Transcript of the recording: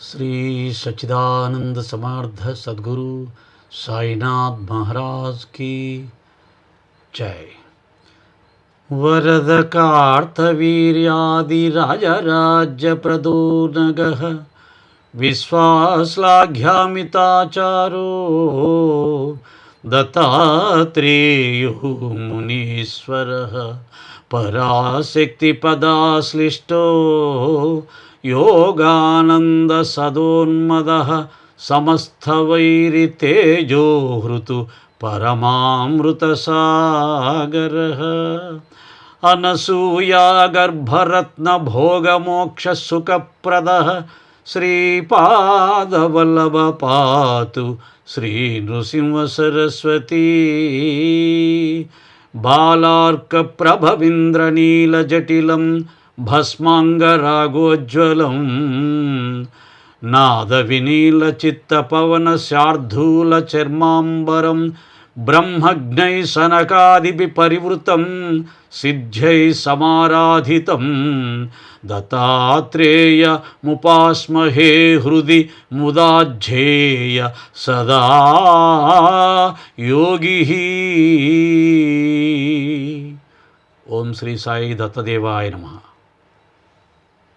श्री सच्चिदानंद समर्थ सदगुरु साईनाथ महाराज की जय। वरद कार्थवीर्यादिराजराज्यप्रदो नगः विश्वाश्लाघ्यामिताचारो దత్తాత్రేయో మునీశ్వర పరాశక్తిపదాశ్లిష్టో యోగానందసదోన్మద సమస్తవైరితేజోహృతు పరమామృతసాగర అనసూయాగర్భరత్నభోగమోక్షసుఖప్రద శ్రీపాదవల్లభ పాతు శ్రీ నృసింహ సరస్వతీ. బాలార్కప్రభవింద్రనీలజటిలం భస్మాంగరాగోజ్వలం నాదవినీలచిత్తపవనశార్ధూలచర్మాంబరం బ్రహ్మజ్ఞై సనకాదిభి పరివృతం సిద్ధ్యై సమారాధితం. దత్తాత్రేయ ముపాస్మహే హృది ముదాధ్యేయ సదా యోగి. ఓం శ్రీ సాయి దత్తదేవాయ నమః.